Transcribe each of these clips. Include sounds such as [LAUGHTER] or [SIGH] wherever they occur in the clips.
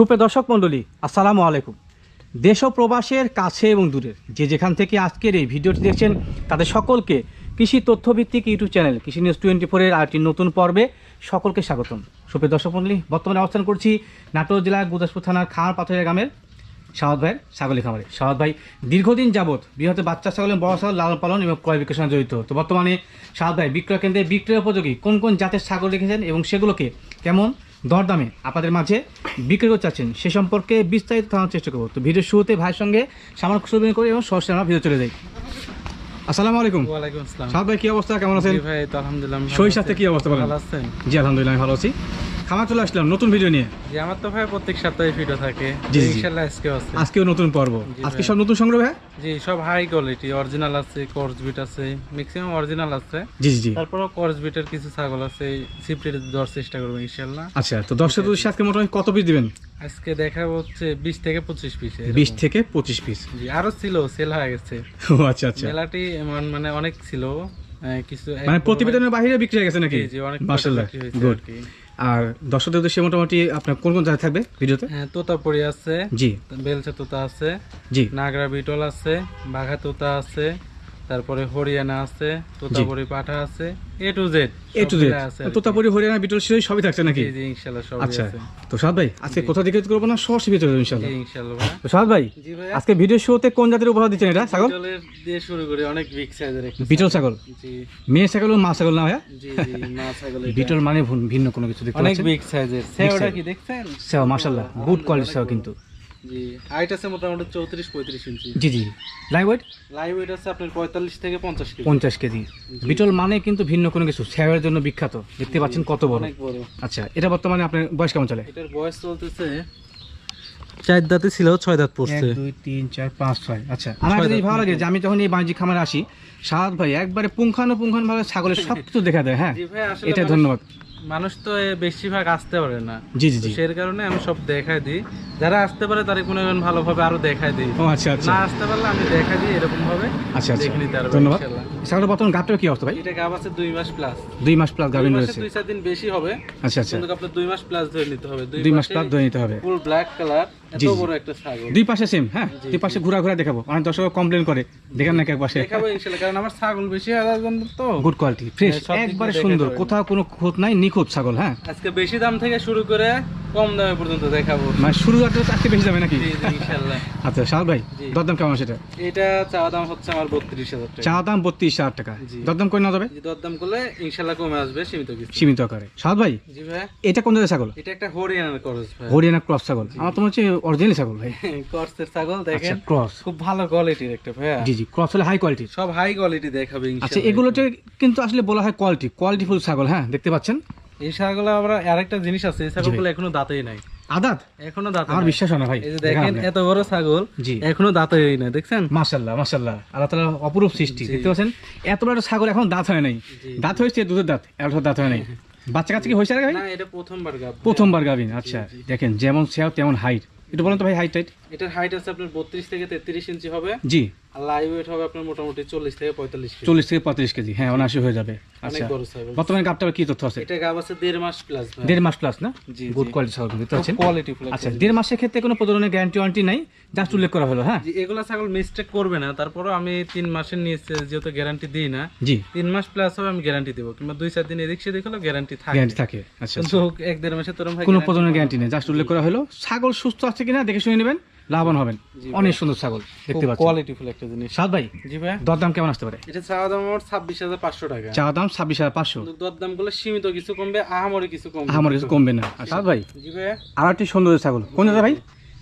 সুপ্রিয় দর্শক মণ্ডলী, আসসালামু আলাইকুম। দেশ প্রবাসের কাছে এবং দূরের যে যেখান থেকে আজকের এই ভিডিওটি দেখছেন, তাদের সকলকে কৃষি তথ্যভিত্তিক YouTube channel, Krishi news twenty ফোরের আরেকটি নতুন পর্বে সকলকে স্বাগতম। সুপ্রিয় দর্শক মণ্ডলী, বর্তমানে অবস্থান করছি নাটোর জেলার গুদাসপুর থানার খাঁড় পাথরের গ্রামের সাহদ ভাইয়ের ছাগলের খামারে। সাহদ ভাই, দীর্ঘদিন যাবৎ বৃহৎ বাচ্চা, ছাগলের বড় ছাগল, লালন পালন এবং ক্রয় বিক্রয়ের সঙ্গে জড়িত। তো বর্তমানে সাহদ ভাই, বিক্রয় কেন্দ্রে বিক্রয় উপযোগী কোন কোন জাতের ছাগল রেখেছেন এবং সেগুলোকে কেমন দরদামে আপনাদের মাঝে বিক্রি করতে চাচ্ছেন সে সম্পর্কে বিস্তারিত জানার চেষ্টা করব। তো ভিডিও শুরুতে ভাইয়ের সঙ্গে সামান্য সুবিধা করি এবং সরাসরি আমরা ভিডিও চলে যাই। আসসালামু আলাইকুম। ওয়ালাইকুম আসসালাম। সাহেব ভাই কি অবস্থা? কেমন আছেন? ভাই আলহামদুলিল্লাহ শরীর স্বাস্থ্য স্বাস্থ্যে কি অবস্থা ভালো আছেন? জি আলহামদুলিল্লাহ আমি ভালো আছি। খামার চলে আসলাম নতুন ভিডিও নিয়ে। জি আমার তো ভাই প্রত্যেক সপ্তাহে ভিডিও থাকে। ইনশাআল্লাহ আজকেও আছে। আজকেও নতুন পর্ব। আজকে সব নতুন সংগ্রহ ভাই? জি সব হাই কোয়ালিটি অরিজিনাল আছে কোর্স বিট আছে ম্যাক্সিমাম অরিজিনাল আছে। জি জি তারপরেও কোর্স বিটের কিছু ছাগল আছে দেওয়ার চেষ্টা করব ইনশাআল্লাহ আচ্ছা তো দর্শক উদ্দেশ্যে আজকে মোটামুটি কত পিস দিবেন? আজকে দেখা হচ্ছে বিশ থেকে পঁচিশ পিস বিশ থেকে পঁচিশ পিস জি আরও ছিল সেল হয়ে গেছে। ও আচ্ছা আচ্ছা। মেলাটি মানে অনেক ছিল কিছু মানে প্রতিবেদনের বাইরে বিক্রি হয়ে গেছে নাকি? জি, অনেক হয়েছে গুড আর দর্শকদের উদ্দেশ্যে মোটামুটি আপনার কোন কোন জায়গায় থাকবে ভিডিওতে? হ্যাঁ তোতাপুরি আছে জি। বেলচা তোতা আছে জি। নাগরা বিটল আছে বাঘা তোতা আছে তারপরে হরিয়ানা আছে তোতাপুরি পাঠা আছে A to Z A to Z আছে তোতাপুরি হরিয়ানা বিটল সিরাজ সবই থাকছে নাকি? জি ইনশাআল্লাহ সবই আচ্ছা তো সাদ ভাই আজকে কোথা থেকে করব না? সরাসরি ভিতরে যাব ইনশাল্লাহ। জি ইনশাআল্লাহ ভাই তো সাদ ভাই জি ভাই আজকে ভিডিও শোতে কোন জাতের উপহার দিচ্ছেন এটা? ছাগল? বিটলের দিয়ে শুরু করে অনেক বিগ সাইজের একটা বিটল ছাগল। জি। মেয়ে ছাগল মা ছাগল না ভাইয়া? জি জি মা ছাগল [LAUGHS] বিটল মানে ভিন্ন কোনো কিছু দেখতে অনেক বিগ সাইজের সেওটা কি দেখছেন? সেও মাশাল্লাহ গুড কোয়ালিটি সেও কিন্তু। জি। হাইট আছে মোটামুটি চৌত্রিশ পঁয়ত্রিশ ইঞ্চি জি জি। লাইভ ওয়েট লাইভ ওয়েট আছে আপনার পঁয়তাল্লিশ থেকে পঞ্চাশ কেজি। পঞ্চাশ কেজি। বিটল মানে কিন্তু ভিন্ন কোনো কিছু। সেওয়ের জন্য বিখ্যাত। দেখতে পাচ্ছেন কত বড়। অনেক বড়। আচ্ছা এটা বর্তমানে আপনার বয়স কেমন চলে? এটার বয়স চলতেছে চার দাঁতে ছিল ছয় দাঁত পড়ছে। দুই তিন চার পাঁচ ছয়। আচ্ছা আমার একটা ছয় জিনিস দাঁত ভালো লাগে যে আমি যখন এই বাণিজ্যিক খামারে আসি সাদ ভাই একবারে পুঙ্খানো পুঙ্খানো ভাবে ছাগলের [LAUGHS] সব কিছু দেখা দেয় হ্যাঁ? জি ভাই আসলে এটা ধন্যবাদ। মানুষ তো বেশিরভাগ আসতে পারে না। জি জি জি। সেই কারণে আমি সব দেখাই দিই। যারা আসতে পারে তারা কোনো ভালোভাবে আরও দেখাই দিই। ও আচ্ছা আচ্ছা। না আসতে পারলে আমি দেখাই দিই এরকম ভাবে আচ্ছা। আচ্ছা ধন্যবাদ। ইনশাআল্লাহ। ছাগলের বর্তমান গাবটার কি অবস্থা ভাই? এটা গাব আছে দুই মাস প্লাস দুই মাস প্লাস গাভিন রয়েছে। দুই চার দিন বেশি হবে। আচ্ছা আচ্ছা। কিন্তু আপনার দুই মাস প্লাস ধরে নিতে হবে। দুই মাস প্লাস ধরে নিতে হবে। ফুল ব্ল্যাক কালার এত। বড় একটা ছাগল। দুই পাশে সেম হ্যাঁ? দুই পাশে ঘুরা ঘুরা দেখাবো। অনেক দর্শক কমপ্লেন করে। দেখেন না এক পাশে দেখাবো ইনশাআল্লাহ কারণ আমার ছাগল বেশি জন্য তো। গুড কোয়ালিটি ফ্রেশ একবারে সুন্দর। কোথাও কোনো খোঁত নাই নিখুঁত ছাগল হ্যাঁ? আজকে বেশি দাম থেকে শুরু করে কম দামে পর্যন্ত দেখাবো। মানে শুরু একটা চাকরি বেশি যাবে নাকি? জি জি ইনশাআল্লাহ। আচ্ছা সাল ভাই দরদাম কেমন সেটা? এটা চাওয়া দাম হচ্ছে আমার বত্রিশ হাজার টাকা। চা দাম বত্রিশ হাজার টাকা। দরদাম করে না যাবে? দরদাম করলে ইনশাল্লাহ কমে আসবে সীমিত সীমিত আকারে। সাদ ভাই জি ভাই। এটা কোন জায়গায় ছাগল? এটা একটা হরিয়ানার করস ভাই। হরিয়ানা ক্রস ছাগল। আমার তো হচ্ছে অরিজিনাল ছাগল ভাই। [LAUGHS] করসের ছাগল আচ্ছা দেখেন। ক্রস। খুব ভালো কোয়ালিটির একটা জি জি ক্রস হলে হাই কোয়ালিটি সব হাই কোয়ালিটি দেখাবে আচ্ছা এগুলোতে কিন্তু আসলে বলা হয় কোয়ালিটি কোয়ালিটি ফুল ছাগল হ্যাঁ দেখতে পাচ্ছেন? এই ছাগল আবার আরেকটা জিনিস আছে এই ছাগলগুলো এখনও দাঁতেই নাই। আদাত? এখনও দাঁত আমার বিশ্বাস হয় না ভাই। এই যে দেখেন এত বড় ছাগল জি। এখনও হয় নাই দেখছেন? আল্লাহ অপরূপ সৃষ্টি দেখতে পাচ্ছেন? এত বড় ছাগল এখন দাঁত হয় নাই। দাঁত হয়েছে দুধের দাঁত এত দাঁত হয় নাই। বাচ্চা কি হয়েছে আগে ভাই? না এটা প্রথমবার গাব। প্রথমবার গাভিন আচ্ছা। দেখেন যেমন সেও তেমন হাইট। এটা বলেন তো ভাই হাইট টাইট এটার হাইট আছে আপনার বত্রিশ থেকে তেত্রিশ ইঞ্চি হবে। জি। আর লাইভ ওয়েট হবে আপনার মোটামুটি চল্লিশ থেকে পঁয়তাল্লিশ কেজি। চল্লিশ থেকে পঁয়ত্রিশ কেজি হ্যাঁ অনাশি হয়ে যাবে। অনেক আচ্ছা। বড় ছাগল বর্তমানে গাবটার কি তথ্য আছে? এটা গাব আছে দেড় মাস প্লাস দেড় মাস প্লাস না? জি, গুড কোয়ালিটি ছাগল দেখতে পাচ্ছেন কোয়ালিটি ফুল আচ্ছা দেড় মাসের ক্ষেত্রে কোনো প্রজননের গ্যারান্টি ওয়ারেন্টি নাই? জাস্ট উল্লেখ করা হলো হ্যাঁ? জি এগুলা ছাগল মিস্টেক করবে না। তারপরও আমি তিন মাসের নিয়েছি যেহেতু গ্যারান্টি দিই না জি। তিন মাস প্লাস হবে আমি গ্যারান্টি দেবো। কিংবা দুই চার দিন এদিক সেদিক হলেও গ্যারান্টি থাকে। গ্যারান্টি থাকে আচ্ছা কিন্তু এক দেড় মাসে তোরম ভাই কোনো প্রজননের গ্যারান্টি নেই। জাস্ট উল্লেখ করা হলো ছাগল সুস্থ আছে কিনা দেখে শুনে নেবেন। লাভবান হবেন। অনেক সুন্দর ছাগল দেখতে পাচ্ছেন। কোয়ালিটি ফুল একটা জিনিস। সাদ ভাই জি ভাই। দরদাম কেমন আসতে পারে? এটা চাওয়া দাম আমার ছাব্বিশ হাজার পাঁচশো টাকা। চা দাম ছাব্বিশ হাজার পাঁচশো। কিন্তু দর দামগুলো সীমিত কিছু কমবে আহামরি কিছু কমবে। আমার কিছু কমবে না। সাদ ভাই। জি ভাই। আর একটি সুন্দর ছাগল। কোন জায়গা ভাই?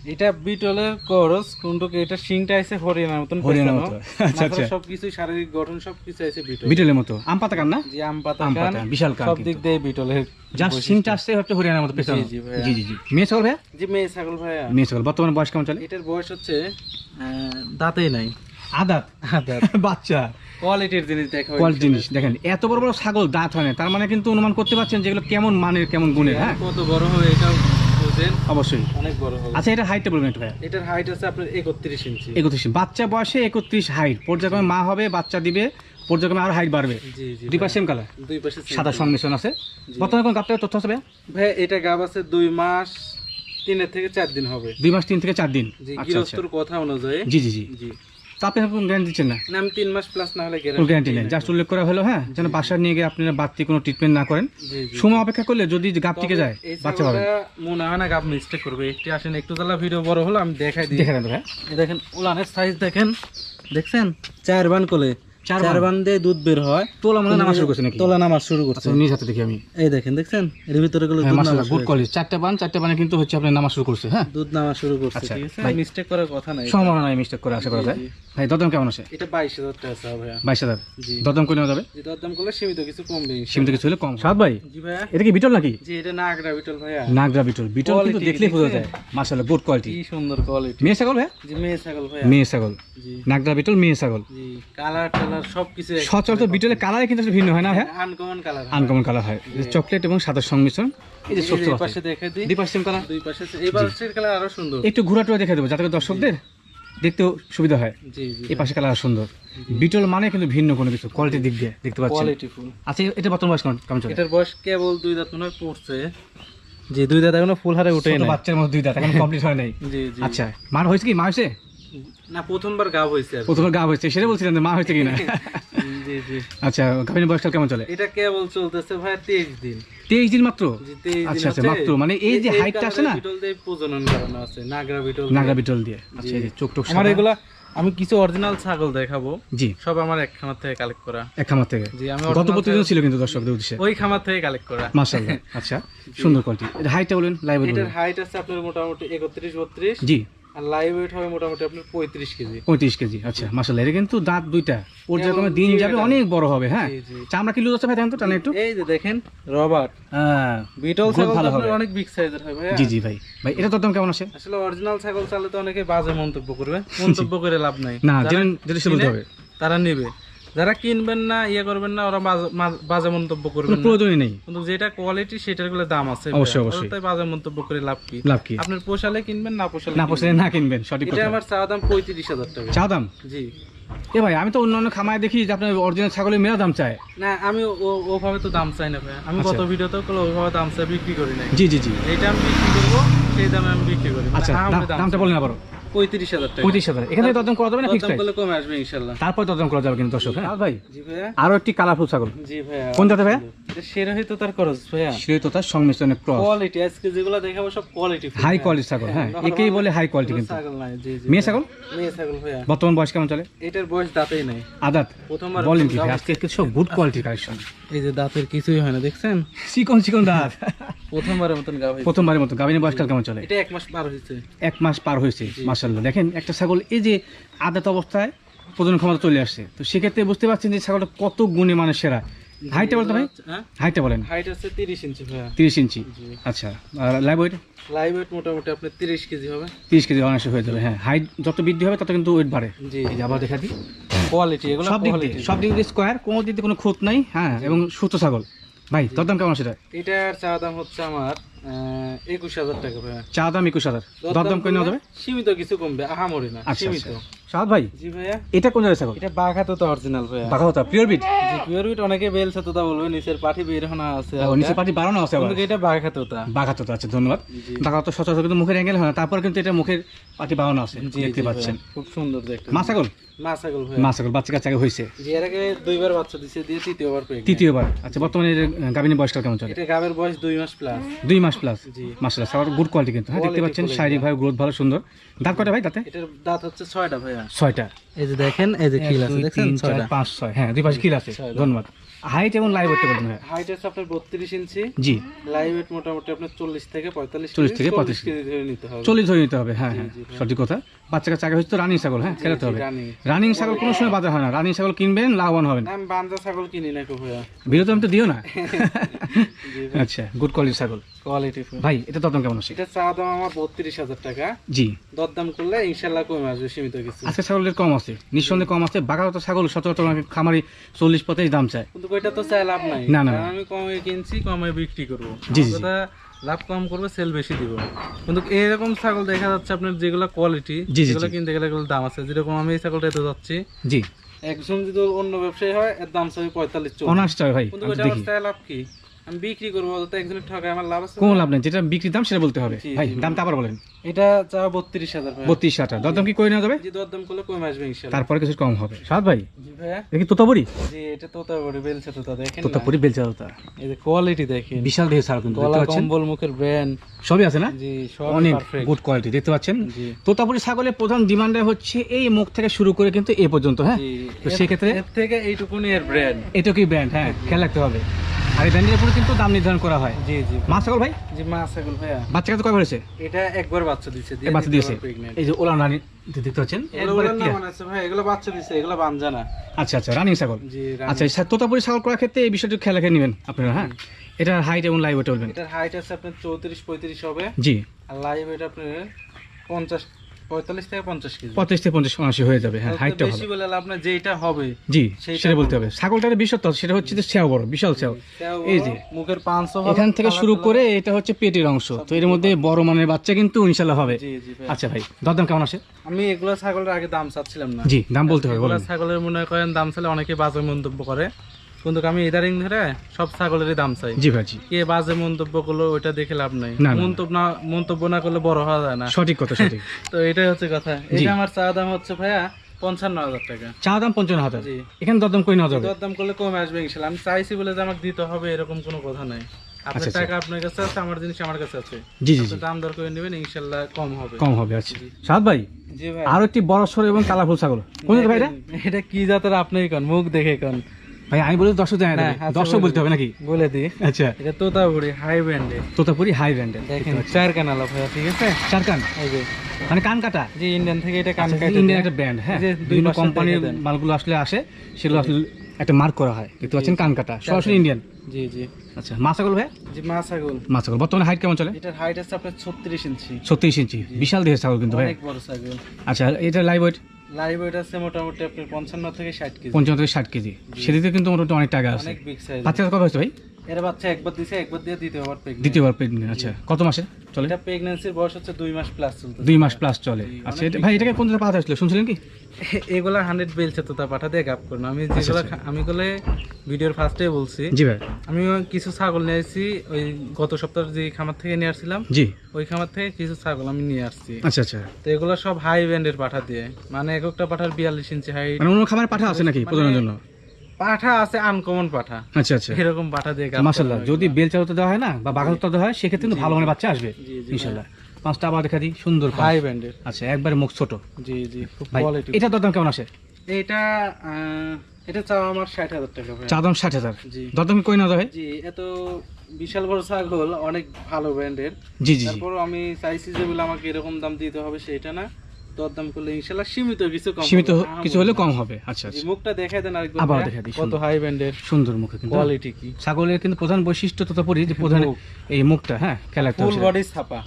এটা বিটলের করস কিন্তু এটা শিংটা আছে হরিয়ানার মতন হরিয়ানার। মতো। আচ্ছা, আচ্ছা। সবকিছু শারীরিক গঠন সবকিছু আছে বিটল বিটলের মতো। আম পাতা কান না? জি আম পাতা কান। বিশাল কান সব। দিক দিয়ে বিটলের জাস্ট সিনটা আসছে হচ্ছে হরিয়ানার মতো পেছানো। জি, জি জি মেয়ে ছাগল ভাইয়া? জি মেয়ে ছাগল ভাইয়া। মেয়ে ছাগল। বর্তমানে বয়স কেমন চলে? এটার বয়স হচ্ছে দাঁতেই নাই। আদাত? দাঁত [LAUGHS] বাচ্চা। কোয়ালিটির জিনিস দেখা কোয়ালিটি জিনিস। দেখেন এত বড় বড় ছাগল দাঁত হয় না। তার মানে কিন্তু অনুমান করতে পারছেন যেগুলো কেমন মানের কেমন গুণের হ্যাঁ? কত বড় হবে এটাও বুঝেন অবশ্যই। অনেক বড় হবে। আচ্ছা এটা হাইটটা বলবেন একটু ভাইয়া। এটার হাইট আছে আপনার একত্রিশ ইঞ্চি। একত্রিশ বাচ্চা বয়সে একত্রিশ হাইট পর্যায়ক্রমে মা হবে বাচ্চা দিবে পর্যায়ক্রমে আর হাইট বাড়বে। জি জি দুই পাশে সেম কালার দুই পাশে সাদা। সংমিশ্রণ আছে। বর্তমানে কোন তথ্য আছে? ভাই এটা গাব আছে দুই মাস তিনের থেকে চার দিন হবে। দুই মাস তিন থেকে চার দিন। আচ্ছা আচ্ছা। কথা অনুযায়ী। জি জি। জি। তো আপনি কোনো গ্যারান্টি দিচ্ছেন না? না আমি তিন মাস প্লাস না হলে গ্যারান্টি নেই। জাস্ট উল্লেখ করা হলো হ্যাঁ? যেন বাসায় নিয়ে গিয়ে আপনারা বাড়তি কোনো ট্রিটমেন্ট না করেন। সময় অপেক্ষা করলে যদি গাপ টিকে যায় বাচ্চা পাবেন। মনে হয় না গাপ মিস্টেক করবে। একটি আসেন একটু তালা ভিডিও বড় হলো আমি দেখাই দিই। দেখে হ্যাঁ। দেখেন উলানের সাইজ দেখেন। দেখছেন? চার বান কোলে। চার দুধ বের হয়। তোলা মনে নামা শুরু করছে নাকি? তোলা নামাজ শুরু করছে। আচ্ছা নিজ হাতে দেখি আমি। এই দেখেন দেখছেন? এর ভিতরে গুলো হ্যাঁ গুড কোয়ালিটি চারটে বান চারটে বানে কিন্তু হচ্ছে আপনার নামা শুরু করছে হ্যাঁ? দুধ নামা শুরু করছে আচ্ছা, ঠিক আছে? ভাই। মিস্টেক করার কথা নাই। সম্ভাবনা নাই মিস্টেক করে আশা করা যায়। ভাই দরদাম কেমন আছে? এটা বাইশ হাজার টাকা চাও ভাইয়া। বাইশ জি। দরদাম করে যাবে? যে দরদাম করলে সীমিত কিছু কমবে সীমিত কিছু হলে কম। সাত ভাই জি ভাইয়া। এটা কি বিটল নাকি? জি এটা নাগরা বিটল ভাইয়া। নাগরা বিটল। বিটল কিন্তু দেখলেই বোঝা? যায়। মাশাআল্লাহ গুড কোয়ালিটি কি সুন্দর কোয়ালিটি মেয়ে ছাগল হ্যাঁ জি মেয়ে ছাগল ভাইয়া। মেয়ে ছাগল। জি। নাগরা বিটল মেয়ে ছাগল। জি কালার সবকিছু সচরাচর বিটলের কালারে কিন্তু ভিন্ন হয় না হ্যাঁ আনকমন কালার আনকমন কালার হয়। চকলেট এবং সাদার সংমিশ্রণ। এই যে ছোট্ট পাশে পাশে দেখে দিই। দুই পাশে কালার দুই পাশে এই পাশের কালার আরও সুন্দর। একটু ঘোরাটোয়া দেখে দেবো যাতে দর্শকদের দেখতেও সুবিধা হয়। এই পাশে কালার সুন্দর। বিটল মানে কিন্তু ভিন্ন কোনো কিছু কোয়ালিটির দিক দিয়ে দেখতে পাচ্ছি আচ্ছা এটা বর্তমান বয়স কেমন- চলে? এটার বয়স কেবল দুই দাঁত মনে পড়ছে। যে দুই দাঁত এখনও ফুল হারে উঠে বাচ্চার মধ্যে দুই দাঁত এখন কমপ্লিট [LAUGHS] হয় নাই। আচ্ছা মার হয়েছে কি? মা হয়েছে? না প্রথমবার গাব হয়েছে প্রথমবার গা হয়েছে সেটা বলছিলেন মা হয়েছে কি [LAUGHS] জি জি। আচ্ছা গাভিনের বয়সকাল কেমন চলে? এটা কেবল চলতেছে ভাই তেইশ দিন। তেইশ দিন মাত্র? জি তেইশ দিন আচ্ছা আচ্ছা মাত্র। মানে এই যে হাইটটা আছে না? প্রজনন করানো আছে নাগরা বিটল নাগরা বিটল দিয়ে। আচ্ছা চোখ টোক আমার এগুলা আমি কিছু অরিজিনাল ছাগল দেখাবো। জি। সব আমার এক খামার থেকে কালেক্ট করা। এক খামার থেকে? জি আমি গত প্রতিদিন ছিল কিন্তু দর্শকদের উদ্দেশ্যে। ওই খামার থেকে কালেক্ট করা। মাশাআল্লাহ। আচ্ছা সুন্দর কোয়ালিটি এটা হাইটটা বলেন লাইভ এটার হাইট আছে আপনার মোটামুটি একত্রিশ বত্রিশ। জি। আর লাইভ ওয়েট হবে মোটামুটি আপনার পঁয়ত্রিশ কেজি। পঁয়ত্রিশ কেজি আচ্ছা মাশাআল্লাহ এটা কিন্তু দাঁত দুইটা। ওর দিন যাবে অনেক বড় হবে হ্যাঁ? জি, জি। চামড়া কিলো আছে ভাই দেখেন তো টানে একটু। এই যে দেখেন রবার্ট হ্যাঁ বিটল খুব ছাগল ভালো হবে। অনেক বিগ সাইজের হয়? জি জি ভাই। ভাই এটা তো দাম কেমন আসলে অরিজিনাল ছাগল চালে তো অনেকে বাজে মন্তব্য করবে। মন্তব্য করে লাভ নাই। না যেটা হবে। তারা নেবে। যারা কিনবেন না ইয়ে করবেন না ওরা বাজে- মন্তব্য কোনো করবেন প্রয়োজনই নেই। কিন্তু যেটা কোয়ালিটি সেটারগুলো দাম আছে। অবশ্যই, অবশ্যই। তাই বাজে মন্তব্য করে লাভ কি? লাভ কি? আপনার পোষালে কিনবেন না পোষালে না। পোষালে না কিনবেন সঠিক এটা আমার চা দাম পঁয়ত্রিশ হাজার টাকা। চা দাম? জি। এ ভাই আমি তো অন্যান্য খামায় দেখি যে আপনার অরিজিনাল ছাগলের মেলা দাম চায়। না আমি ওভাবে তো দাম চাই না ভাই। আমি আচ্ছা। গত ভিডিওতেও করলে ওইভাবে দাম চাই বিক্রি করি না জি জি জি। যেটা আমি বিক্রি করব সেই দামে আমি বিক্রি করি। আচ্ছা দাম- দামটা বলেন আবারও। পঁয়ত্রিশ হাজার টাকা। পঁয়ত্রিশ হাজার। এখানে দরদাম করা যাবে না ফিক্স করলে কমে আসবে ইনশাল্লাহ। তারপর দরদাম করা যাবে কিন্তু দর্শক হ্যাঁ? ভাই জি ভাইয়া। আরও একটি কালারফুল ছাগল। জি ভাইয়া। কোন জাতের ভাইয়া? এটা সেরা তার খরচ ভাইয়া। শ্রেয় তার সংমিশ্রণের ক্রস কোয়ালিটি আজকে যেগুলো দেখাবো সব কোয়ালিটি হাই কোয়ালিটি ছাগল হ্যাঁ একেই বলে হাই কোয়ালিটি কিন্তু। ছাগল নাই জি জি। মেয়ে ছাগল? মেয়ে ছাগল ভাইয়া। বর্তমান বয়স কেমন চলে? এটার বয়স দাঁতেই নাই। আদাত? প্রথমবার বলেন কি আজকে কিছু গুড কোয়ালিটির কালেকশন এই যে দাঁতের কিছুই হয় না দেখছেন? চিকন চিকন দাঁত। [LAUGHS] প্রথমবারের মতন গা প্রথমবারের বয়সকাল কেমন চলে? এটা এক মাস পার হয়েছে। এক মাস পার হয়েছে মাসাল্লাহ দেখেন একটা ছাগল এই যে আদাত অবস্থায় প্রজনন ক্ষমতা চলে আসছে। তো সেক্ষেত্রে বুঝতে পারছেন যে ছাগলটা কত গুণে মানে সেরা। হাইটটা বলতে ভাই? হ্যাঁ? হাইটটা বলেন। হাইট আছে তিরিশ ইঞ্চি ইঞ্চি। আচ্ছা আর লাইভ ওয়েট লাইভ ওয়েট মোটামুটি আপনার তিরিশ কেজি হবে। তিরিশ কেজি অনায়াসে হয়ে যাবে হ্যাঁ। হাইট যত বৃদ্ধি হবে তত কিন্তু ওয়েট বাড়ে। জি। এই যে আবার দেখা দিই। কোয়ালিটি এগুলো সব দিক দিয়ে সব দিক দিয়ে স্কোয়ার কোনো দিক দিয়ে কোনো খুঁত নাই হ্যাঁ এবং সুস্থ ছাগল। ভাই তোর দাম কেমন সেটা এটার চা দাম হচ্ছে আমার একুশ হাজার টাকা চা দাম একুশ হাজার। দরদাম নেওয়া যাবে? সীমিত কিছু কমবে আহামরি না আচ্ছা সীমিত। আচ্ছা। সাদ ভাই জি ভাইয়া। এটা কোন জায়গায় ছাগল? এটা অরিজিনাল ভাইয়া। বাঘা পিওর বিট জি পিওর বিট অনেকে বেলছে তো তা বলবে নিচের বের হওয়া আছে ও নিচে পাটি বাড়ানো আছে কিন্তু এটা বাঘা তো আচ্ছা ধন্যবাদ। জি। বাঘা তো সচরাচর কিন্তু মুখের অ্যাঙ্গেল হয় না তারপর কিন্তু এটা মুখের পাটি বাড়ানো আছে দেখতে পাচ্ছেন। খুব সুন্দর দেখতে মা ছাগল? মা ছাগল ভাইয়া। মা ছাগল বাচ্চা কাচ্চা হয়েছে জি এর আগে দুইবার বাচ্চা দিছে দিয়ে তৃতীয়বার পেয়ে তৃতীয়বার। আচ্ছা বর্তমানে এর গাভিনী বয়সকাল কেমন চলে? এটা গাবের বয়স দুই মাস প্লাস দুই মাস প্লাস জি। ছাগল গুড কোয়ালিটি কিন্তু হ্যাঁ দেখতে পাচ্ছেন quality, শারীরিক ভাবে গ্রোথ ভালো সুন্দর। দাঁত কয়টা ভাই তাতে এটার দাঁত হচ্ছে ছয়টা ভাইয়া। ছয়টা। এই যে দেখেন এই যে কিল আছে চার, ছয়টা? পাঁচ ছয়। হ্যাঁ দুই পাশে কিল আছে। ধন্যবাদ। হাইট এবং লাইভ ওয়েট ভাই হাইট আছে আপনার বত্রিশ ইঞ্চি। জি। লাইভ ওয়েট মোটামুটি আপনার চল্লিশ থেকে পঁয়তাল্লিশ 40 থেকে 35 কেজি ধরে নিতে হবে। চল্লিশ ধরে নিতে হবে হ্যাঁ হ্যাঁ। সঠিক কথা। বাচ্চা কাচ্চা আগে হচ্ছে তো রানিং ছাগল হ্যাঁ? খেলাতে হবে। রানিং। ছাগল কোনো সময় বাজার হয় না। রানিং ছাগল কিনবেন লাভবান হবেন। আমি ছাগল কিনি না বিরত আমি তো দিও না? [LAUGHS] আচ্ছা গুড কোয়ালিটি ছাগল। কোয়ালিটি ভাই এটা দরদাম কেমন আছে? এটা চা দাম আমার বত্রিশ হাজার টাকা। জি। দরদাম করলে ইনশাল্লাহ কমে আসবে সীমিত কিছু। আজকে ছাগলের কম আছে নিঃসন্দেহে কম আছে। বাঘাগত ছাগল সচরাচর খামারি চল্লিশ পঁয়তাল্লিশ দাম চায়। কিন্তু ওইটা তো চাই লাভ নাই। না, না, আমি কমে কিনছি কমে বিক্রি করব। জি, জি। লাভ কম করবে সেল বেশি দিব। কিন্তু এরকম ছাগল দেখা যাচ্ছে আপনার যেগুলো কোয়ালিটি যেগুলো কিনতে গেলে এগুলো দাম আছে। যেরকম আমি এই ছাগলটা এতে যাচ্ছি জি। একজন যদি অন্য ব্যবসায়ী হয় এর দাম চাই পঁয়তাল্লিশ অনার্স চাই ভাই লাভ কি? আমি বিক্রি করব তো একজনের ঠকায় আমার লাভ আছে কোনো লাভ নেই যেটা বিক্রির দাম সেটা বলতে হবে। ভাই দামটা আবার বলেন। এটা চা বত্রিশ হাজার ভাইয়া। বত্রিশ হাজার দরদাম কি করে নেওয়া যাবে? জি দরদাম করলে কমে আসবে ইনশাল্লাহ। তারপরে কিছু কম হবে। সাদ ভাই জি ভাইয়া। দেখি তোতাপুরি? জি এটা তোতা বড়ি বেলছে তোতা দেখেন তোতাপুরি বেলচা তোতা। এই যে কোয়ালিটি দেখেন। বিশাল দেহে ছাড় কিন্তু দেখতে পাচ্ছেন? কম্বল মুখের ব্র্যান্ড সবই আছে না? জি সব অনেক গুড কোয়ালিটি দেখতে পাচ্ছেন? তোতাপুরি ছাগলের প্রধান ডিমান্ডে হচ্ছে এই মুখ থেকে শুরু করে কিন্তু এ পর্যন্ত হ্যাঁ? তো সেক্ষেত্রে এর থেকে এইটুকুনি এর ব্র্যান্ড এটা কি ব্র্যান্ড হ্যাঁ? খেয়াল রাখতে হবে। আর এই ব্র্যান্ডের উপরে কিন্তু দাম নির্ধারণ করা হয়। জি জি। মা ছাগল ভাই? জি মা ছাগল ভাইয়া। বাচ্চা কাছে কয় হয়েছে? এটা একবার বাচ্চা দিছে এই বাচ্চা দিয়েছে এই যে ওলা নানি দেখতে পাচ্ছেন? একবারে ওলার আছে ভাই এগুলো বাচ্চা দিছে এগুলো বানজানা আচ্ছা আচ্ছা রানিং ছাগল। জি আচ্ছা এই তোতাপুরি ছাগল করার ক্ষেত্রে এই বিষয়টি খেয়াল রেখে নেবেন আপনারা হ্যাঁ? এটার হাইট এবং লাইভ ওয়েট বলবেন। এটার হাইট আছে আপনার চৌত্রিশ পঁয়ত্রিশ হবে। জি। আর লাইভ এটা আপনার পঞ্চাশ পঁয়তাল্লিশ থেকে পঞ্চাশ কেজি। থেকে পঞ্চাশ হয়ে যাবে হ্যাঁ তাহলে হাইটটা বেশি বলে আপনার যেটা হবে জি সেটা বলতে হবে। ছাগলটার সেটা হচ্ছে যে সেও বড় বিশাল এই যে। মুখের এখান থেকে শুরু করে এটা হচ্ছে পেটের অংশ। তো এর মধ্যে বড় মানের বাচ্চা কিন্তু ইনশাল্লাহ হবে। আচ্ছা ভাই দরদাম কেমন আসে? আমি এগুলো ছাগলের আগে দাম চাচ্ছিলাম না। জি দাম বলতে হবে ছাগলের মনে করেন দাম চাইলে অনেকে বাজে মন্তব্য করে। কিন্তু আমি ইদারিং ধরে সব ছাগলেরই দাম চাই। জি ভাই কে বাজে মন্তব্য করল ওইটা দেখে লাভ নাই। মন্তব্য না মন্তব্য না করলে বড় হওয়া যায় না। সঠিক কথা সঠিক। [LAUGHS] তো এটাই হচ্ছে কথা। এটা আমার চা দাম হচ্ছে ভাইয়া পঞ্চান্ন হাজার টাকা। চা দাম পঞ্চান্ন হাজার? এখানে দরদাম করে নেওয়া যাবে? দরদাম করলে কমে আসবে ইনশাল্লাহ। আমি চাইছি বলে যে আমাকে দিতে হবে এরকম কোনো কথা নাই। আপনার আচ্ছা, আচ্ছা। টাকা আপনার কাছে আছে আমার জিনিস আমার কাছে আছে। জি জি জি। দাম দর করে নেবেন ইনশাল্লাহ কম হবে। কম হবে আচ্ছা। সাদ ভাই জি ভাই। আরও একটি বড় সর এবং কালারফুল ছাগল। কোন এটা কি জাতের আপনি কোন? মুখ দেখে কোন? ভাই আমি বলি দর্শক আচ্ছা, বলতে হবে নাকি? বলে দি আচ্ছা। এটা তোতাপুরি হাই তোতাপুরি হাই দেখেন চার ঠিক আছে? চার কান? এই যে। মানে কান কাটা? জি ইন্ডিয়ান থেকে এটা কান কাটে ইন্ডিয়ান একটা ব্র্যান্ড হ্যাঁ? বিভিন্ন কোম্পানির মালগুলো আসলে আসে সেগুলো আসলে একটা মার্ক করা হয়। দেখতে পাচ্ছেন কান কাটা সরাসরি ইন্ডিয়ান জি জি। আচ্ছা মাছাগল ভাই জি মা ছাগল বর্তমানে হাইট কেমন চলে? এটার হাইট আছে আপনার ছত্রিশ ইঞ্চি। ছত্রিশ ইঞ্চি। বিশাল দেহের ছাগল কিন্তু ভাই অনেক বড় ছাগল। আচ্ছা এটা লাইভ ওয়েট লাইভ ওয়েট আছে মোটামুটি আপনার পঞ্চান্ন থেকে ষাট কেজি। পঞ্চান্ন থেকে ষাট কেজি। সেদিকে কিন্তু মোটামুটি অনেক টাকা আছে। বাচ্চা কবে হয়েছে ভাই? এর বাচ্চা একবার দিছে একবার দিয়ে দ্বিতীয়বার দ্বিতীয়বার আচ্ছা। কত মাসে চলে? এটা প্রেগন্যান্সির বয়স হচ্ছে দুই মাস প্লাস চলতে দুই মাস প্লাস চলে। আচ্ছা এটা ভাই এটাকে কোন জায়গায় শুনছিলেন কি? এগুলা হান্ড্রেড বেলছে তো তা পাঠা দিয়ে গাপ করুন। আমি যেগুলো খা- আমি গুলো ভিডিওর ফার্স্টে বলছি। জি ভাই। আমি কিছু ছাগল নিয়ে আসছি ওই গত সপ্তাহে যে খামার থেকে নিয়ে আসছিলাম জি। ওই খামার থেকে কিছু ছাগল আমি নিয়ে আসছি। আচ্ছা আচ্ছা। তো এগুলো সব হাই ব্যান্ডের পাঠা দিয়ে। মানে এক একটা পাঠার বিয়াল্লিশ ইঞ্চি হাইট মানে অন্য খাবার পাঠা আছে নাকি প্রজননের জন্য? পাঠা আছে আনকমন পাঠা। আচ্ছা আচ্ছা। এরকম পাঠা দিয়ে গাপ যদি বেল চালতে দেওয়া হয় না বা বাগাল দেওয়া হয় সেক্ষেত্রে কিন্তু ভালো মানের বাচ্চা আসবে জি, জি, পাঁচটা আবার দেখা দিই সুন্দর হাই ব্যান্ডের আচ্ছা একবারে মুখ ছোট। জি জি কোয়ালিটি এটা দরদাম কেমন আসে? এটা চাও আমার ষাট হাজার টাকা চা দাম ষাট হাজার। জি। দরদাম কই না জি এত বিশাল বড় ছাগল অনেক ভালো ব্র্যান্ডের জি জি জি। তারপর আমি চাইছি যে বলে আমাকে এরকম দাম দিতে হবে সেটা না। দরদাম করলে সীমিত কিছু কম সীমিত কিছু হলে কম হবে। আচ্ছা আচ্ছা। মুখটা দেন আরেকবার আবার দিই, কত হাই ব্র্যান্ডের সুন্দর মুখে কিন্তু কোয়ালিটি কি? ছাগলের কিন্তু প্রধান বৈশিষ্ট্য যে প্রধান এই মুখটা হ্যাঁ ফুল বডি ছাপা।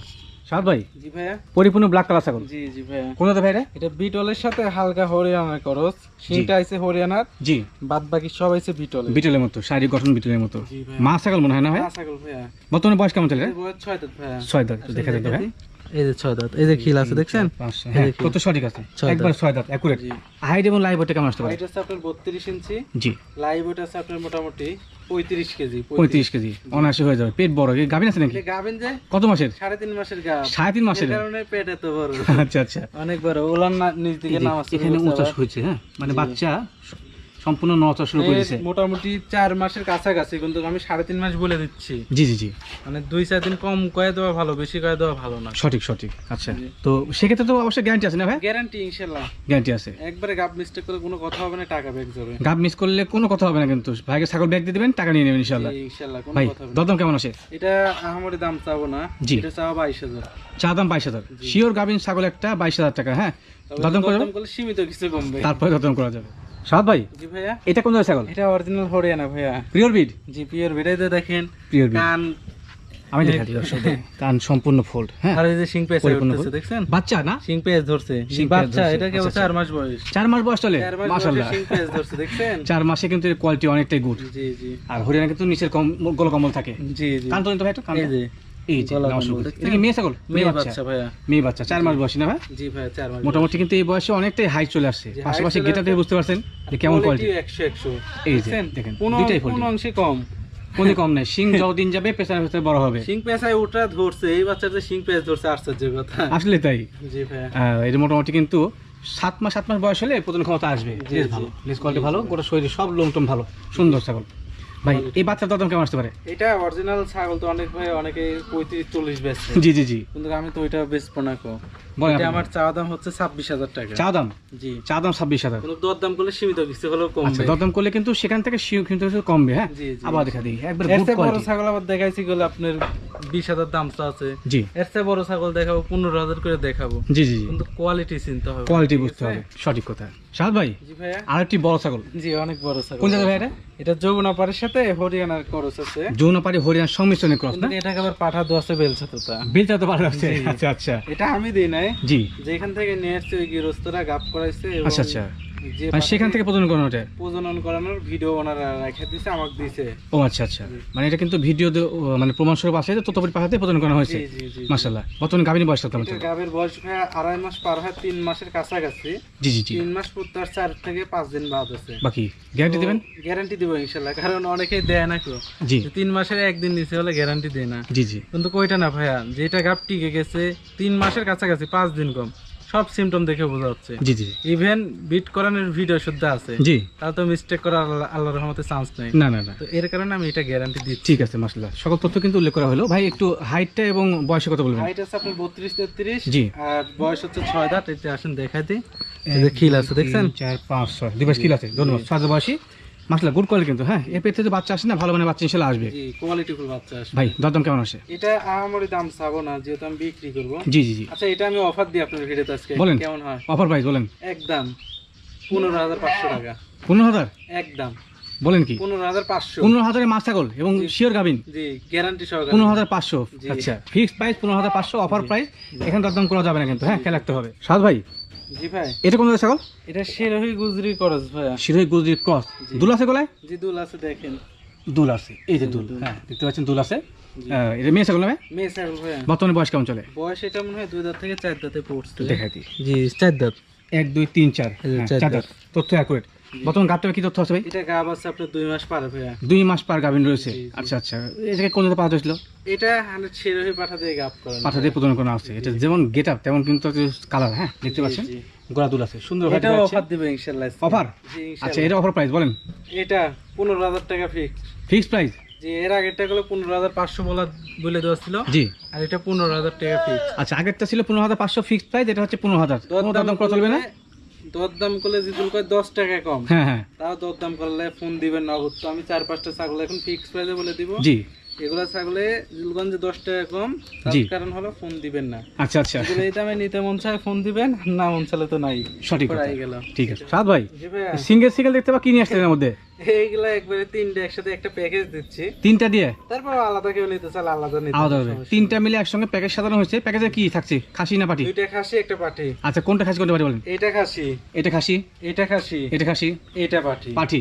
সাদ ভাই জি ভাইয়া। পরিপূর্ণ ব্ল্যাক কালার ছাগল। জি জি ভাইয়া। কোন জাতের ভাই রে এটা বিটলের সাথে হালকা হরিয়ানার করস। সিংটা আইছে হরিয়ানার। জি। বাদ বাকি সব আইছে বিটলের। বিটলের মতো শারীরিক গঠন বিটলের মতো। মা ছাগল মনে হয় না ভাই মা ছাগল ভাইয়া। বর্তমানে বয়স কেমন চলে বয়স ছয় দাঁত ভাইয়া। ছয় দাঁত দেখা যেতে ভাই এই যে ছয় দাঁত এই যে খিল আছে দেখছেন? হ্যাঁ। কত সঠিক আছে? একবার ছয় দাঁত অ্যাকুরেট হাইট এবং লাইভ কেমন আসতে পারে? হাইট আছে আপনার বত্রিশ ইঞ্চি জি। লাইভ ওয়েট আছে আপনার মোটামুটি পঁয়ত্রিশ কেজি পঁয়ত্রিশ। কেজি অনায়াসে হয়ে যাবে। পেট বড় গাভিন আছে নাকি? গাবেন যে কত মাসের? সাড়ে তিন মাসের গাব সাড়ে তিন এর মাসের কারণে পেট এত বড়। আচ্ছা আচ্ছা। অনেক বড় ওলার না- নিচ দিকে এই নাম আছে এখানে উঁচা হয়েছে হ্যাঁ? মানে বাচ্চা সম্পূর্ণ নচা শুরু করে দিয়েছে মোটামুটি চার মাসের কাছাকাছি কিন্তু আমি সাড়ে তিন মাস বলে দিচ্ছি। জি জি জি। মানে দুই চার দিন কম কয়ে দেওয়া ভালো বেশি কয়ে দেওয়া ভালো না। সঠিক সঠিক। আচ্ছা তো সেক্ষেত্রে তো অবশ্যই গ্যারান্টি আছে না ভাই? গ্যারান্টি ইনশাল্লাহ। গ্যারান্টি আছে। একবারে গাব মিস্টেক করে কোনো কথা হবে না টাকা ব্যাক যাবে। গাব মিস করলে কোনো কথা হবে না কিন্তু। ভাইকে ছাগল ব্যাগ দিয়ে দেবেন টাকা নিয়ে নেবেন ইনশাল্লাহ। ইনশাল্লাহ কোনো ভাই কথা হবে না। দরদাম কেমন আসে এটা আহামরি দাম চাবো না। জি। এটা চাওয়া বাইশ হাজার। চা দাম বাইশ হাজার। শিওর গাভিন ছাগল একটা বাইশ হাজার টাকা হ্যাঁ? দরদাম করে করলে সীমিত কিছু কমবে। তারপরে দরদাম করা যাবে। সাদ ভাই জি ভাইয়া। এটা কোন ছাগল? এটা অরিজিনাল হরিয়ানা ভাইয়া। পিওর বিড জি পিওর তো দেখেন পিওর বিড কান আমি দেখা দিই দর্শক কান সম্পূর্ণ ফোল্ড হ্যাঁ। আর এই যে সিং উঠতেছে ফুল। দেখছেন? বাচ্চা না? সিং পেঁচ ধরছে। বাচ্চা ধরছে, এটা আচ্ছা, চার মাস বয়স। চার মাস বয়স চলে? মাশাল্লাহ সিং পেঁচ ধরছে দেখছেন? চার মাসে কিন্তু এর কোয়ালিটি অনেকটাই গুড জি জি। আর হরিয়ানা কিন্তু নিচের কম গোল কম্বল থাকে। জি জি। কান তো ভাই একটু কান এই যে এই যে বাচ্চা? ভাইয়া। মেয়ে বাচ্চা চার মাস বয়সী না ভাই? জি চার মাস মোটামুটি কিন্তু এই বয়সে অনেকটাই হাইট চলে আসছে। পাশাপাশি গেটা থেকে বুঝতে পারছেন যে কেমন কোয়ালিটি একশো একশো। এই যে দেখেন দুইটাই কোনো অংশে কম। কোনো কম নেই। সিং যতদিন যাবে পেছনে বড় হবে। শিং ওটা ধরছে এই বাচ্চাটা শিং ধরছে আশ্চর্য কথা। আসলে তাই। জি এটা মোটামুটি কিন্তু সাত মাস সাত মাস বয়স হলে প্রথম ক্ষমতা আসবে। বেশ ভালো কোয়ালিটি ভালো গোটা শরীরে সব লোমটম ভালো। সুন্দর ছাগল। ভাই এই বাচ্চার দাম কেমন আসতে পারে? এটা অরিজিনাল ছাগল তো অনেক ভাই অনেকে পঁয়ত্রিশ চল্লিশ বেচছে। জি জি জি। কিন্তু আমি তো ওইটা বেচবো না কো। এটা আপনি। আমার চাওয়া দাম হচ্ছে ছাব্বিশ হাজার টাকা। চা দাম? জি। চা দাম ছাব্বিশ হাজার। দরদাম করলে সীমিত কিছু হলেও আচ্ছা দরদাম করলে কিন্তু সেখান থেকে কিন্তু কমবে হ্যাঁ। আবার দেখা দিই একবার বড় ছাগল আবার দেখাইছি গেলে আপনার বিশ হাজার দাম তো আছে। জি। এর চেয়ে বড় ছাগল দেখাবো পনেরো হাজার করে দেখাবো। জি জি জি। কিন্তু কোয়ালিটি চিনতে হবে। কোয়ালিটি বুঝতে হবে সঠিক কথা। ভাই জি ভাইয়া। আরেকটি বড় ছাগল। জি অনেক বড় ছাগল। কোন জায়গা ভাই এটা? এটা যমুনাপাড়ের সাথে হরিয়ানার খরচ আছে। যৌনপাড়ি হরিয়ানার সংমিশ্রণের ক্রস না? এটাকে আবার পাঠা দেওয়া আছে বেলছা তোতা তো আছে। আচ্ছা আচ্ছা। এটা আমি দিই নাই জি। যেখান থেকে নিয়ে আসছে ওই গৃহস্থরা গাপ করাইছে আচ্ছা আচ্ছা। যে মানে সেখান থেকে প্রদান করানো ওটা প্রজনন করানোর ভিডিও ওনারা রেখে দিছে আমাকে দিছে। ও আচ্ছা আচ্ছা। মানে এটা কিন্তু ভিডিও মানে প্রমাণ স্বরূপ আছে ততপরি পাঠাতে প্রদান করা হয়েছে। বর্তমানে গাভিনী বয়স কত গাবের বয়স আড়াই মাস পার হয় তিন মাসের কাছাকাছি। জি জি জি। তিন মাস চার থেকে পাঁচ দিন বাদ আছে। বাকি গ্যারান্টি দেবেন? গ্যারান্টি দিব ইনশাল্লাহ কারণ অনেকেই দেয় না কেউ। জি। তিন মাসের একদিন নিচে হলে গ্যারান্টি দেয় না। জি জি। কিন্তু কইটা না ভাইয়া যেটা গাপ টিকে গেছে তিন মাসের কাছাকাছি পাঁচ দিন কম। সব সিমটম দেখে বোঝা যাচ্ছে। জি জি ইভেন বিট করানোর ভিডিও শুদ্ধ আছে জি। তাহলে তো মিস্টেক করার আল্লাহ আল্লাহর রহমতে চান্স নেই। না না না। তো এর কারণে আমি এটা গ্যারান্টি দিচ্ছি। ঠিক আছে মাশাল্লাহ সকল তথ্য কিন্তু উল্লেখ করা হলো। ভাই একটু হাইটটা এবং বয়সের কথা বলবেন। হাইট আছে আপনার বত্রিশ তেত্রিশ। জি। আর বয়স হচ্ছে ছয় দাঁত। এটা আসেন দেখাই দিই। এই যে খিল আছে দেখছেন তিন, চার পাঁচ ছয়। দুই পাশ কিল আছে। ধন্যবাদ। বয়সী। মাসলা গুড কোয়ালিটি কিন্তু হ্যাঁ? এর পেট থেকে বাচ্চা আসে না ভালো মানে বাচ্চা ইনশাল্লাহ আসবে। জি কোয়ালিটিফুল বাচ্চা আসবে। ভাই দরদাম কেমন আসে? এটা আমারই দাম চাবো না যেহেতু আমি বিক্রি করব। জি জি জি। আচ্ছা এটা আমি অফার দিই আপনার ভিডিওতে আজকে। বলেন। কেমন হয়? অফার প্রাইস বলেন। একদম। পনেরো হাজার পাঁচশো টাকা। পনেরো হাজার? একদম। বলেন কি? পনেরো হাজার পাঁচশো। পনেরো হাজারের মাছ ছাগল এবং শিওর গাভিন? জি গ্যারান্টি সহকারে। পনেরো হাজার পাঁচশো। আচ্ছা ফিক্সড প্রাইস পনেরো হাজার পাঁচশো অফার প্রাইস এখানে দরদাম করা যাবে না কিন্তু হ্যাঁ খেয়াল রাখতে হবে। সাদ ভাই জি ভাই। এটা কোন ছাগল? এটা শিরোহী গুজরি ক্রস ভাই শিরোই গুজরি ক্রস। দুল আছে গলায়? জি দুল আছে দেখেন। দুল আছে এই যে দুল। হ্যাঁ দেখতে পাচ্ছেন দুল আছে। হ্যাঁ, এটা মেয়ে ছাগল মেয়ে ছাগল ভাই বর্তমানে বয়স কেমন চলে? বয়স এটা মনে হয় দুই দাঁত থেকে চার দাঁতে পড়ছে। দেখাই দিই। জি চার দাঁত। এক দুই তিন চার। এই হ্যাঁ, চার। দাঁত। তথ্য অ্যাকুরেট বর্তমান গাবটা কি তথ্য আছে ভাই? এটা গাব আছে আপনার দুই মাস পারে ভাইয়া দুই মাস পার গাভিন রয়েছে। আচ্ছা আচ্ছা। এটাকে কোন জায়গায় পাওয়া যাচ্ছিল এটা হান্ড্রেড সেরহি পাঠা দিয়ে গাব করেন পাঠা দিয়ে প্রদান করা আছে। এটা যেমন গেট আপ তেমন কিন্তু কালার হ্যাঁ? দেখতে পাচ্ছেন। গোড়া দুল আছে। সুন্দর এটাও অফার দিবে ইনশাল্লাহ অফার আচ্ছা এটা অফার প্রাইস বলেন। এটা পনেরো হাজার টাকা ফিক্স ফিক্স প্রাইস যে এর আগেরটা গুলো পনেরো হাজার পাঁচশো বলা বলে দেওয়া ছিল। জি। আর এটা পনেরো হাজার টাকা ফিক্স আচ্ছা আগেরটা ছিল পনেরো হাজার পাঁচশো ফিক্স প্রাইস এটা হচ্ছে পনেরো হাজার। দাম করা চলবে না? দরদাম করলে জিতুল কয় দশ টাকা কম। হ্যাঁ হ্যাঁ। তাও দরদাম করলে ফোন দিবেন নগদ তো আমি চার পাঁচটা ছাগল এখন ফিক্স প্রাইসে বলে দিব। জি। এগুলা ছাগলে জিলগঞ্জে দশ টাকা কম। তার কারণ হলো ফোন দিবেন না। আচ্ছা আচ্ছা। এই দামে নিতে মন চায় ফোন দিবেন। না মন চাইলে তো নাই। সঠিক। গেল। ঠিক আছে। সাদ ভাই সিঙ্গেল সিঙ্গেল দেখতে পা কি নিয়ে আসলেন এর মধ্যে? এইগুলা একবারে তিনটে একসাথে একটা প্যাকেজ দিচ্ছি। তিনটা দিয়ে? তারপর আলাদা কেউ নিতে চাইলে আলাদা নিতে আলাদা হবে, হবে তিনটা মিলে একসঙ্গে প্যাকেজ সাজানো হয়েছে। প্যাকেজে কি থাকছে? খাসি না পাটি? দুইটা খাসি একটা পাঠি আচ্ছা কোনটা খাসি কোনটা পাটি বলেন? এটা খাসি। এটা খাসি? এটা খাসি। এটা খাসি? এটা পাঠি পাঠি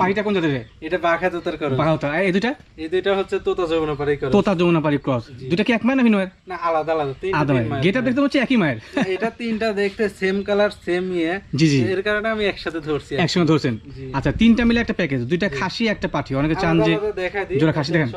পাটিটা কোন জাতের? এটা বাঘা তোতার করো। বাঘাওতা এই দুইটা? হচ্ছে তোতা যমুনা পাড়ি করো। তোতা যমুনা পারি ক্রস। জি। কি এক মায়ের না ভিন্ন না আলাদা আলাদা। তিন আদা মায়ের। গেটা দেখতে হচ্ছে একই মায়ের। এটা তিনটা দেখতে সেম কালার সেম ইয়ে। জি জি। এর কারণে আমি একসাথে ধরছি। একসঙ্গে ধরছেন। আচ্ছা তিনটা মিলে একটা প্যাকেজ দুইটা খাসি একটা পাঠি। অনেকে চান যে দেখা জোড়া খাসি দেখেন।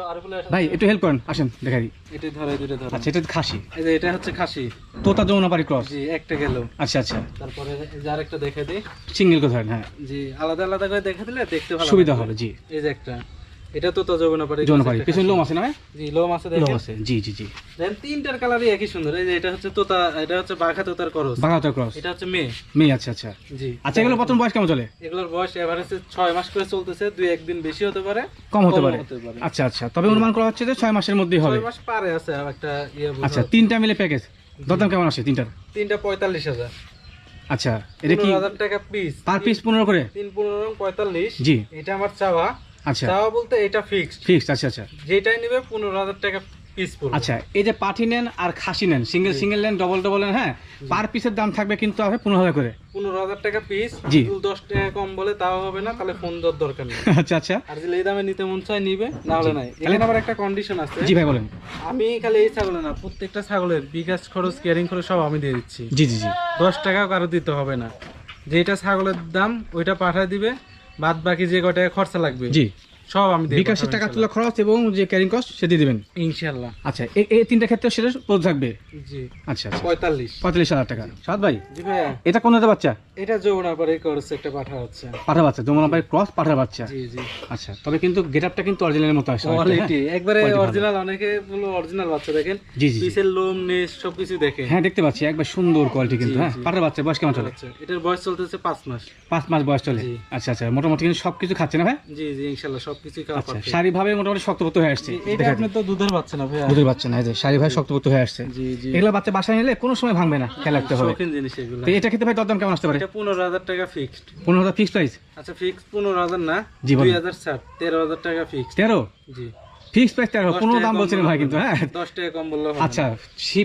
ভাই একটু হেল্প করেন আসেন দেখাই দিই। এটা ধরে দুটো ধরে আচ্ছা এটা খাসি। এই যে এটা হচ্ছে খাসি। তোতা যমুনা পারি ক্রস জি একটা গেল। আচ্ছা আচ্ছা। তারপরে এই যে আরেকটা দেখা দিই। সিঙ্গেল করে ধরেন হ্যাঁ। জি আলাদা আলাদা করে দেখা দিলে দেখতে ভালো সুবিধা হবে জি। এই যে একটা। এটা তো তো যমুনা পাড়ি যমুনা লোম আছে না জি লোম আছে লোম আছে জি জি জি। দেন তিনটার কালারই একই সুন্দর। এই যে এটা হচ্ছে তোতা এটা হচ্ছে বাঘা তোতার করস। বাঘাওতা ক্রস। এটা হচ্ছে মেয়ে। মেয়ে আচ্ছা আচ্ছা। জি। আচ্ছা এগুলো প্রথম বয়স কেমন চলে? এগুলোর বয়স এভারেজে ছয় মাস করে চলতেছে দুই একদিন বেশি হতে পারে কম হতে পারে। আচ্ছা আচ্ছা। তবে অনুমান করা হচ্ছে যে ছয় মাসের মধ্যেই হবে। ছয় মাস পারে আছে একটা ইয়ে আচ্ছা তিনটা মিলে প্যাকেজ দরদাম কেমন আসে তিনটার? তিনটা পঁয়তাল্লিশ হাজার। আচ্ছা এটা কি পনেরো হাজার টাকা পিস পার পিস পনেরো করে? তিন পনেরো পঁয়তাল্লিশ। জি। এটা আমার চাওয়া। আচ্ছা। চাওয়া বলতে এটা ফিক্সড ফিক্সড আচ্ছা আচ্ছা। যেটাই নিবে পনেরো হাজার টাকা পিস পড়বে। আচ্ছা এই যে পাঠি নেন আর খাসি নেন সিঙ্গেল সিঙ্গেল নেন ডবল ডবল নেন হ্যাঁ? পার পিসের দাম থাকবে কিন্তু হবে পনেরো হাজার করে। পনেরো হাজার টাকা পিস জি। দশ টাকা কম বলে তাও হবে না তাহলে ফোন দেওয়ার দরকার নেই। [LAUGHS] আচ্ছা আচ্ছা। আর যদি এই দামে নিতে মন চায় নিবে না হলে নাই। এখানে আবার একটা কন্ডিশন আছে। জি ভাই বলেন। আমি খালি এই ছাগলে না প্রত্যেকটা ছাগলের বিকাশ খরচ কেয়ারিং খরচ সব আমি দিয়ে দিচ্ছি। জি জি জি। দশ টাকাও কারও দিতে হবে না। যেটা ছাগলের দাম ওইটা পাঠায় দিবে। বাদ বাকি যে কটা খরচা লাগবে? জি। সব আমি বিকাশের টাকা তোলা খরচ এবং যে ক্যারিং কস্ট সে দিয়ে দেবেন। ইনশাল্লাহ। আচ্ছা এই তিনটা ক্ষেত্রে সেটা পদ থাকবে? জি। আচ্ছা আচ্ছা। পঁয়তাল্লিশ। পঁয়তাল্লিশ হাজার টাকা। সাত ভাই এটা কোন বাচ্চা? এটা যমুনা পারে করছে একটা পাঠা হচ্ছে পাঠা বাচ্চা যমুনা ক্রস পাঠার বাচ্চা। জি জি। আচ্ছা তবে কিন্তু কিন্তু অরিজিনালের মতো আসে কোয়ালিটি একবারে অরিজিনাল অনেকে বলো অরিজিনাল বাচ্চা দেখেন? জি জি। পিসের লোম নেস সবকিছু দেখে হ্যাঁ দেখতে পাচ্ছি একবার সুন্দর কোয়ালিটি কিন্তু হ্যাঁ? জি। পাঠার বাচ্চা বয়স কেমন চলে? এটার বয়স চলতেছে পাঁচ মাস। পাঁচ মাস বয়স চলে। আচ্ছা আচ্ছা মোটামুটি কিন্তু সবকিছু খাচ্ছে না ভাই? জি জি ইনশাল্লাহ সবকিছুই আচ্ছা পাচ্ছে শারীরিকভাবে মোটামুটি শক্তপোক্ত হয়ে আসছে। এটা আপনি তো দুধের বাচ্চা না ভাইয়া? দুধের বাচ্চা না এই যে শারীরিকভাবে শক্তপোক্ত হয়ে আসছে। জি জি। এগুলো বাচ্চা বাসায় নিলে কোনো সময় ভাঙবে না খেয়াল রাখতে হবে। শৌখিন জিনিস এগুলো। তো এটা খেতে ভাই দরদাম কেমন আসতে পারে? এটা পনেরো হাজার টাকা ফিক্সড প্রাইস আচ্ছা ফিক্সড পনেরো হাজার না জি, বলুন। দুই তেরো হাজার টাকা ফিক্সড তেরো? জি। ফিক্স প্রাইস তেরো দশ টাকা দাম কম ভাই কিন্তু হ্যাঁ। দশ টাকা কম বললে হবে আচ্ছা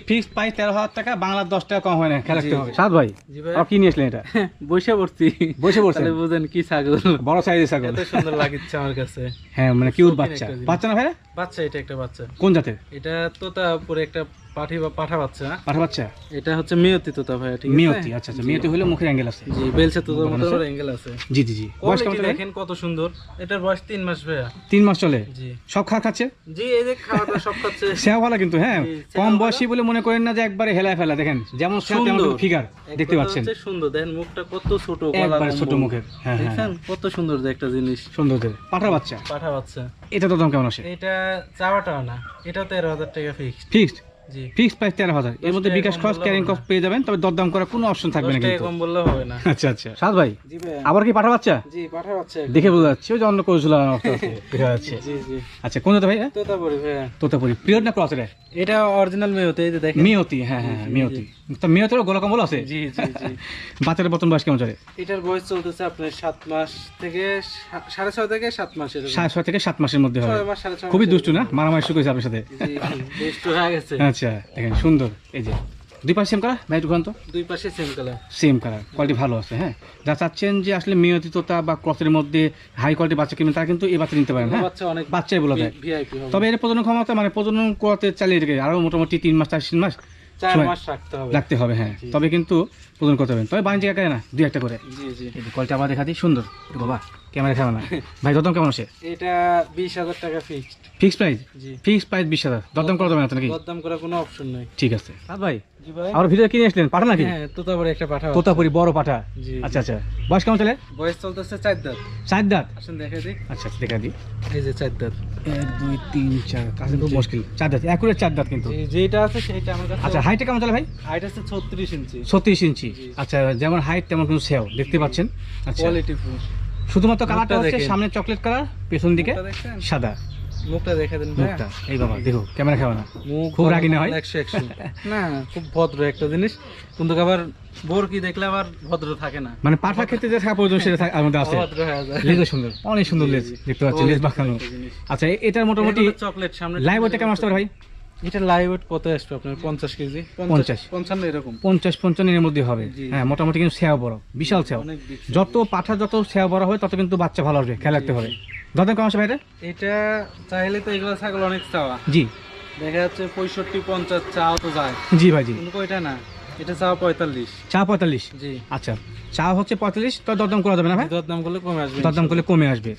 ফিক্স প্রাইস তেরো হাজার টাকা বাংলার দশ টাকা কম হয় না খেলা হবে। সাত ভাই জি আর কি নিয়ে আসলেন এটা? বসে পড়ছি। বসে পড়ছি তাহলে বুঝেন কি ছাগল। বড় সাইজের ছাগল। এত সুন্দর লাগছে আমার কাছে। হ্যাঁ মানে কিউর বাচ্চা। বাচ্চা না ভাই বাচ্চা এটা একটা বাচ্চা। কোন জাতের? এটা তোতা পরে একটা পাঠি বা পাঠা বাচ্চা। পাঠা বাচ্চা? এটা হচ্ছে মেয়তি তোতা ভাই ঠিক আছে? মিয়তি আচ্ছা আচ্ছা মিয়তি হলে মুখের অ্যাঙ্গেল আছে। জি বেলছে তোতার মতো আছে? অ্যাঙ্গেল আছে। জি জি জি। বয়স কেমন দেখেন কত সুন্দর। এটার বয়স মাস ভাইয়া। মাস চলে? জি। সব খাচ্ছে? জি এই যে খাওয়াটা সব খাচ্ছে। [LAUGHS] সেও কিন্তু হ্যাঁ? কম বয়সী বলে মনে করেন না যে একবারে হেলায় ফেলা দেখেন? যেমন তেমন ফিগার দেখতে পাচ্ছেন। সুন্দর। দেখেন মুখটা কত ছোট গলা ছোট মুখের হ্যাঁ হ্যাঁ কত সুন্দর একটা জিনিস। সুন্দরদের। পাঠার বাচ্চা? পাঠা বাচ্চা। এটা তো দাম কেমন আসে? এটা চাওয়াটাও না। এটা তেরো হাজার টাকা ফিক্সড ফিক্সড জি। ফিক্সড প্রাইস তেরো হাজার। এর মধ্যে বিকাশ খরচ ক্যারিং কস্ট পেয়ে যাবেন তবে দরদাম করার কোনো অপশন থাকবে না কিন্তু। কম বললেও হবে না। আচ্ছা আচ্ছা। সাদ ভাই আবার কি পাঠা বাচ্চা জি পাঠা বাচ্চা দেখে বোঝা যাচ্ছে ওই যে অন্য [LAUGHS] দেখা যাচ্ছে। আচ্ছা কোন ভাই তোতা পরি তোতাপুরি। না ক্রস রে? এটা অরিজিনাল মেয়েতে এই যে দেখেন। মিয়তি হ্যাঁ হ্যাঁ মিয়তি। তো মিয়তেরও গোলা কম্বল আছে? জি জি জি। [LAUGHS] বাচ্চার বর্তমান বয়স কেমন চলে? এটার বয়স চলতেছে আপনার সাত মাস থেকে সাড়ে ছয় থেকে সাত মাস সাড়ে ছয় থেকে সাত মাসের মধ্যে হবে খুবই দুষ্টু না? মারামারি শুরু করেছে আপনার সাথে। জি, জি, দুষ্টু হয়ে গেছে। আচ্ছা দেখেন সুন্দর। এই যে দুই পাশে সেম কালার ভাই একটু ঘুরান তো? দুই পাশে same colour same colour quality ভালো আছে হ্যাঁ? যা চাচ্ছেন যে আসলে মেয়তি তোতা বা ক্রসের মধ্যে হাই কোয়ালিটি বাচ্চা কিনবেন তারা কিন্তু এই বাচ্চা নিতে পারেন হ্যাঁ? বাচ্চা অনেক বাচ্চাই বলে ভিআইপি তবে এর প্রজনন ক্ষমতা মানে প্রজনন করতে চালিয়ে রেখে আরও মোটামুটি তিন মাস চার তিন মাস রাখতে হবে। হ্যাঁ। তবে কিন্তু প্রজনন করতে হবে। তবে বাণিজ্যিক আকারে না দুই একটা করে। জি জি। কোয়ালিটি আবার দেখা দিই সুন্দর। বাবা ক্যামেরা খাবে না। ভাই দরদাম কেমন আছে এটা বিশ হাজার টাকা ফিক্সড ফিক্স প্রাইস জি। ফিক্স প্রাইস বিশ হাজার। দরদাম করা যাবে না নাকি? দরদাম করার কোনো অপশন নাই। ঠিক আছে। সাদ ভাই? জি ভাই। আমার ভিডিও কিনে আসলেন? পাঠা নাকি? হ্যাঁ তোতাপুরি একটা পাঠা তোতাপুরি বড় পাঠা। জি। আচ্ছা আচ্ছা। বয়স কেমন চলে বয়স চলতেছে চার দাঁত। চার দাঁত? আসেন দেখে দিই। আচ্ছা আচ্ছা দেখা দিই। এই যে চার দাঁত। এক দুই তিন চার। কাছে খুব মুশকিল। চার দাঁত একুরের চার দাঁত কিন্তু। যেটা আছে সেটা আমার কাছে আচ্ছা হাইটে কেমন চলে ভাই? হাইট আছে ছত্রিশ ইঞ্চি। ছত্রিশ ইঞ্চি। আচ্ছা যেমন হাইট তেমন কিন্তু সেও দেখতে পাচ্ছেন? আচ্ছা। কোয়ালিটি ফুল শুধুমাত্র কালারটা হচ্ছে সামনে চকলেট কালার পেছন দিকে সাদা। মুখটা দেখে দেন মুখটা এই বাবা দেখো ক্যামেরা খাবে না। খুব রাগী না হয়? একশো একশো। [LAUGHS] না খুব ভদ্র একটা জিনিস। কিন্তু আবার বোর কি দেখলে আবার ভদ্র থাকে না। মানে পাঠা খেতে যে থাকা প্রয়োজন সেটা আমাদের আছে। সুন্দর অনেক সুন্দর লেজ। দেখতে পাচ্ছি লেজ বাঁকানো। একটা আচ্ছা এটার মোটামুটি চকলেট সামনে লাইভ কেমন আসতে পারে ভাই? এটা লাইভ ওয়েট কত আসবে আপনার? পঞ্চাশ কেজি? পঞ্চাশ। পঞ্চান্ন এরকম? পঞ্চাশ পঞ্চান্নের মধ্যে হবে। হ্যাঁ মোটামুটি কিন্তু সেও বড় বিশাল size। যত পাঠা যত সেও বড় হবে তত কিন্তু বাচ্চা ভালো হবে খেয়াল রাখতে হবে। দাদা আছে ভাইটা এটা চাইলে তো এগুলো ছাগল অনেক চাওয়া। জি। দেখা যাচ্ছে পঁয়ষট্টি পঞ্চাশ চাও তো যায়। জি ভাই জি। কিন্তু ওইটা না? এটা চাওয়া পঁয়তাল্লিশ। চা পঁয়তাল্লিশ? জি। আচ্ছা। চা হচ্ছে পঁয়তাল্লিশ তো দরদাম করা যাবে না ভাই? দর দাম করলে কমে আসবে দরদাম করলে কমে আসবে।